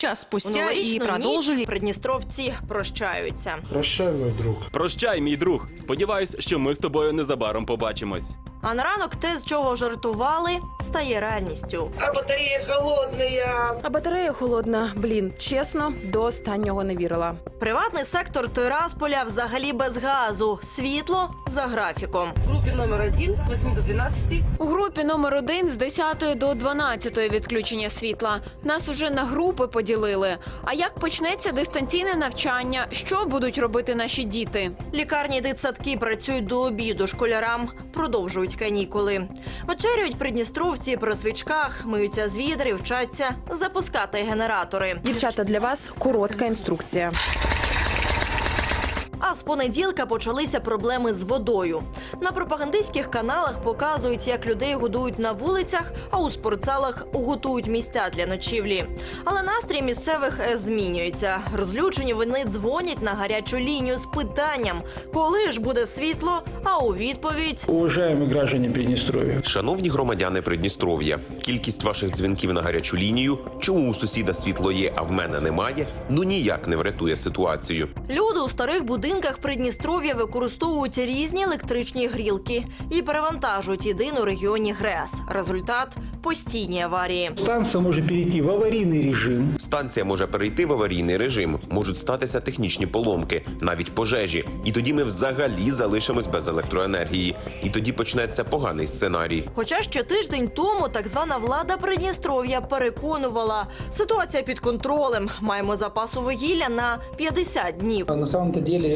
Час спустя и новорічну продолжили ніч придністровці прощаються. Прощай, мой друг. Прощай, мій друг. Сподіваюсь, що ми з тобою незабаром побачимось. А на ранок те, з чого жартували, стає реальністю. А батарея холодная. А батарея холодна. Блін, чесно, до останнього не вірила. Приватний сектор Тирасполя взагалі без газу. Світло за графіком. В группе номер один с 8 до 12. У групі номер один з 10 до 12 відключення світла. Нас уже на групи поділили. А як почнеться дистанційне навчання? Що будуть робити наші діти? Лікарні і дитсадки працюють до обіду. Школярам продовжують канікули. Вечерюють придністровці при свічках, миються з відер вчаться запускати генератори. Дівчата, для вас коротка інструкція. А з понеділка почалися проблеми з водою. На пропагандистських каналах показують, як людей годують на вулицях, а у спортзалах готують місця для ночівлі. Але настрій місцевих е, змінюється. Розлючені вони дзвонять на гарячу лінію з питанням, коли ж буде світло. А у відповідь Уважаемые граждане Приднестровья, Шановні громадяни Придністров'я, кількість ваших дзвінків на гарячу лінію, чому у сусіда світло є, а в мене немає, ну ніяк не врятує ситуацію. люди у старих будинках Придністров'я використовують різні електричні грілки і перевантажують єдину регіоні ГРЕС. Результат постійні аварії. станция может перейти в аварийный режим. Станція може перейти в аварійний режим, можуть статися технічні поломки, навіть пожежі. І тоді ми взагалі залишимось без електроенергії. І тоді почнеться поганий сценарій. Хоча ще тиждень тому так звана влада Придністров'я переконувала, ситуація під контролем. Маємо запасу вугілля на 50 днів. На самом-то деле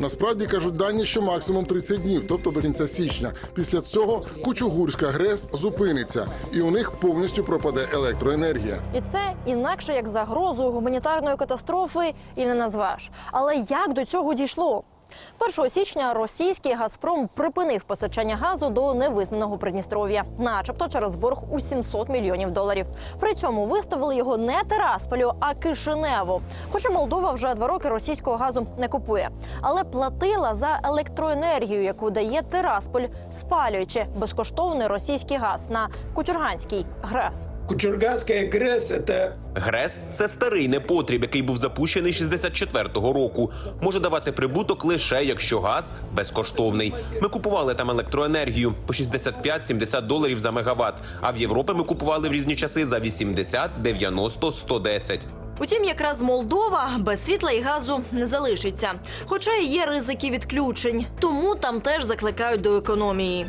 Насправді кажуть дані, що максимум 30 днів, тобто до кінця січня. Після цього Кучугурська ГРЕС зупиниться, і у них повністю пропаде електроенергія. І це інакше як загрозу гуманітарної катастрофи і не назвеш. Але як до цього дійшло? 1 січня російський Газпром припинив постачання газу до невизнаного Придністров'я, начебто через борг у 700 мільйонів доларів. При цьому виставили його не Терасполю, а Кишиневу. Хоча Молдова вже два роки російського газу не купує, але платила за електроенергію, яку дає Терасполь, спалюючи безкоштовний російський газ на Кучурганський ГРЕС. Кучурганская ГРЭС – это ГРЕС це старий непотріб, який був запущений 64-го року. Може давати прибуток лише якщо газ безкоштовний. Ми купували там електроенергію по 65-70 доларів за мегаватт. А в Європі ми купували в різні часи за 80, 90, 110. Утім, якраз Молдова без світла і газу не залишиться. Хоча і є ризики відключень, тому там теж закликають до економії.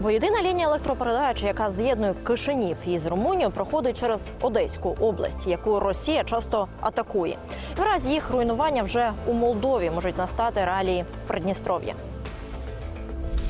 Бо єдина лінія електропередачі, яка з'єднує Кишинів із Румунією, проходить через Одеську область, яку Росія часто атакує. В разі їх руйнування вже у Молдові можуть настати реалії Придністров'я.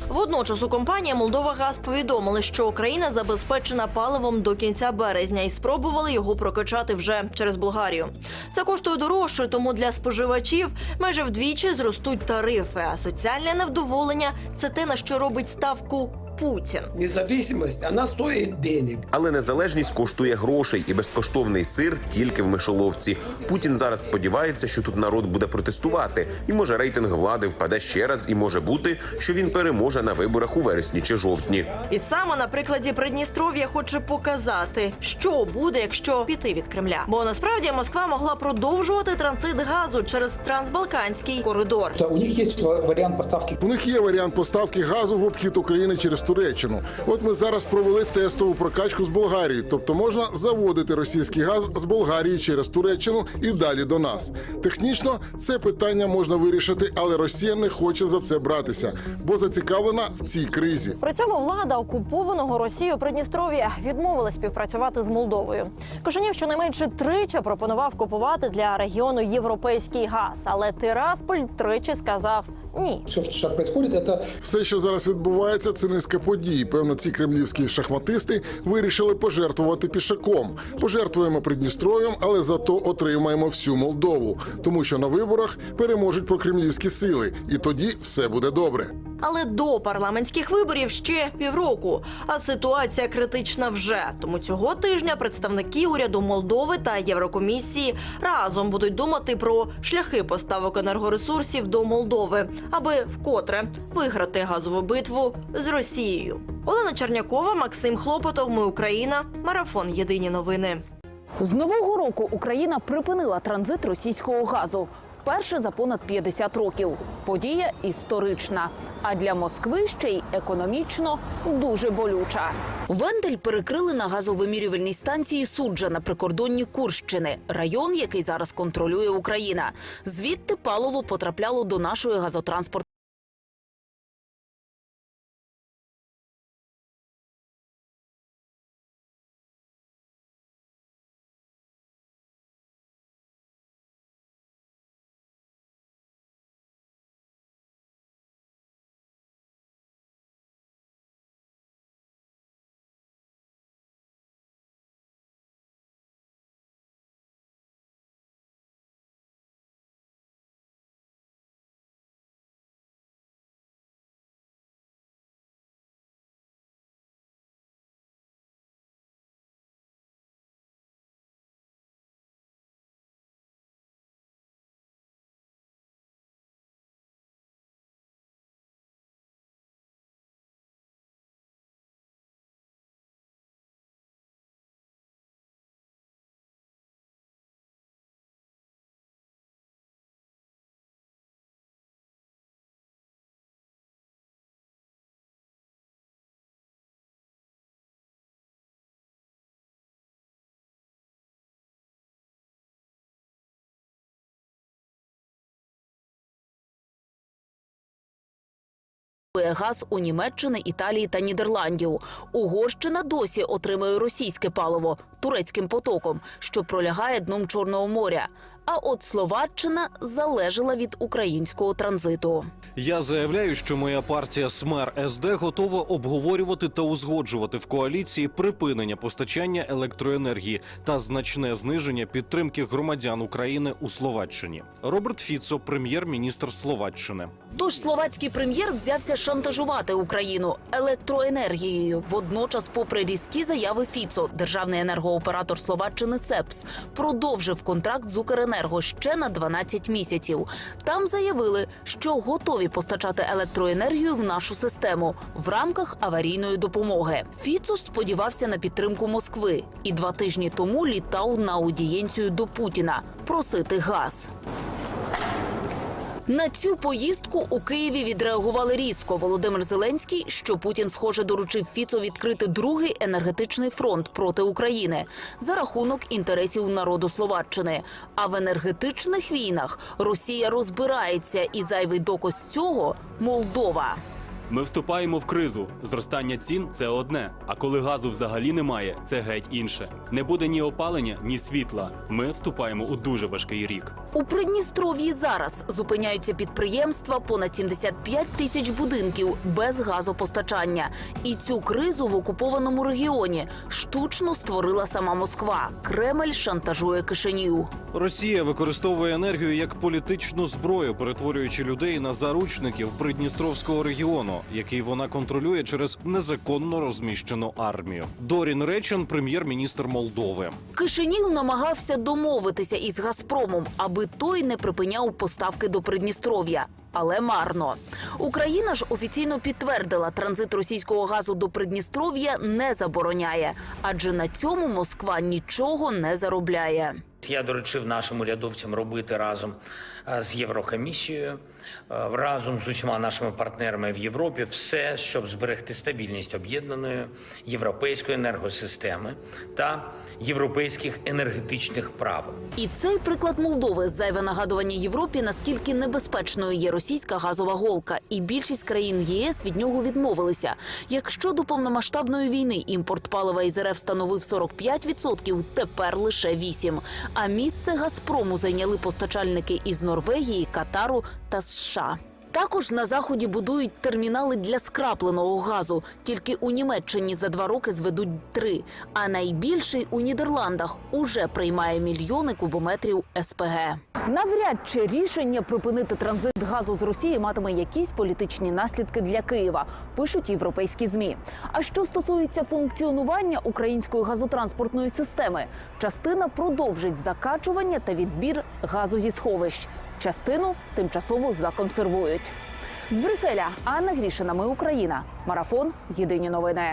Водночас у компанії Молдова Газ повідомили, що Україна забезпечена паливом до кінця березня і спробували його прокачати вже через Болгарію. Це коштує дорожче, тому для споживачів майже вдвічі зростуть тарифи. А соціальне невдоволення це те, на що робить ставку Путін. независимость, она стоит денег. Але незалежність коштує грошей, і безкоштовний сир тільки в мишоловці. Путін зараз сподівається, що тут народ буде протестувати, і може рейтинг влади впаде ще раз, і може бути, що він переможе на виборах у вересні чи жовтні. І саме на прикладі Придністров'я хоче показати, що буде, якщо піти від Кремля. Бо насправді Москва могла продовжувати транзит газу через трансбалканський коридор. У них есть ва- вариант поставки У них є варіант поставки газу в обхід України через Туреччину. От ми зараз провели тестову прокачку з Болгарії, тобто можна заводити російський газ з Болгарії через Туреччину і далі до нас. Технічно це питання можна вирішити, але Росія не хоче за це братися, бо зацікавлена в цій кризі. При цьому влада окупованого Росією Придністров'я відмовилась співпрацювати з Молдовою. Кишинів щонайменше тричі пропонував купувати для регіону європейський газ, але Тирасполь тричі сказав ні. все, що зараз відбувається, це... Все, що зараз відбувається, це низка подій. Певно, ці кремлівські шахматисти вирішили пожертвувати пішаком. Пожертвуємо Придністров'ям, але зато отримаємо всю Молдову, тому що на виборах переможуть прокремлівські сили, і тоді все буде добре. Але до парламентських виборів ще півроку. А ситуація критична вже. Тому цього тижня представники уряду Молдови та Єврокомісії разом будуть думати про шляхи поставок енергоресурсів до Молдови, аби вкотре виграти газову битву з Росією. Олена Чернякова, Максим Хлопотов. Ми Україна. Марафон. Єдині новини. З нового року Україна припинила транзит російського газу вперше за понад 50 років. Подія історична, а для Москви ще й економічно дуже болюча. Вендель перекрили на газовимірювальній станції суджа на прикордонні Курщини, район, який зараз контролює Україна. Звідти паливо потрапляло до нашої газотранспортної газ у Німеччини, Італії та Нідерландів. Угорщина досі отримує російське паливо турецьким потоком, що пролягає дном Чорного моря. А от Словаччина залежала від українського транзиту. Я заявляю, що моя партія СМЕР СД готова обговорювати та узгоджувати в коаліції припинення постачання електроенергії та значне зниження підтримки громадян України у Словаччині. Роберт Фіцо, прем'єр-міністр Словаччини. Тож словацький прем'єр взявся шантажувати Україну електроенергією. Водночас, попри різкі заяви Фіцо, державний енергооператор Словаччини СЕПС продовжив контракт з Укренерго ще на 12 місяців. Там заявили, що готові постачати електроенергію в нашу систему в рамках аварійної допомоги. Фіцо ж сподівався на підтримку Москви і два тижні тому літав на аудієнцію до Путіна просити газ. На цю поїздку у Києві відреагували різко. Володимир Зеленський, що Путін, схоже, доручив Фіцо відкрити другий енергетичний фронт проти України за рахунок інтересів народу Словаччини. А в енергетичних війнах Росія розбирається, і зайвий доказ цього Молдова. Ми вступаємо в кризу. Зростання цін це одне. А коли газу взагалі немає, це геть інше. Не буде ні опалення, ні світла. Ми вступаємо у дуже важкий рік. У Придністров'ї зараз зупиняються підприємства понад 75 тисяч будинків без газопостачання. І цю кризу в окупованому регіоні штучно створила сама Москва. Кремль шантажує Кишинів. Росія використовує енергію як політичну зброю, перетворюючи людей на заручників Придністровського регіону, який вона контролює через незаконно розміщену армію. Дорін Речен, прем'єр-міністр Молдови. Кишинів намагався домовитися із Газпромом, аби той не припиняв поставки до Придністров'я. Але марно. Україна ж офіційно підтвердила, транзит російського газу до Придністров'я не забороняє, адже на цьому Москва нічого не заробляє. Я доручив нашим урядовцям робити разом з Єврокомісією, е, разом з усіма нашими партнерами в Європі все, щоб зберегти стабільність об'єднаної європейської енергосистеми та європейських енергетичних правил. І цей приклад Молдови зайве нагадування Європі, наскільки небезпечною є російська газова голка, і більшість країн ЄС від нього відмовилися. Якщо до повномасштабної війни імпорт палива із РФ становив 45%, тепер лише 8%. А місце Газпрому зайняли постачальники із Норвегії, Катару та США. Також на заході будують термінали для скрапленого газу. Тільки у Німеччині за два роки зведуть три. А найбільший у Нідерландах уже приймає мільйони кубометрів СПГ. Навряд чи рішення припинити транзит газу з Росії матиме якісь політичні наслідки для Києва, пишуть європейські змі. А що стосується функціонування української газотранспортної системи, частина продовжить закачування та відбір газу зі сховищ. Частину тимчасово законсервують. З Брюсселя Анна Грішина. Ми Україна. Марафон. Єдині новини.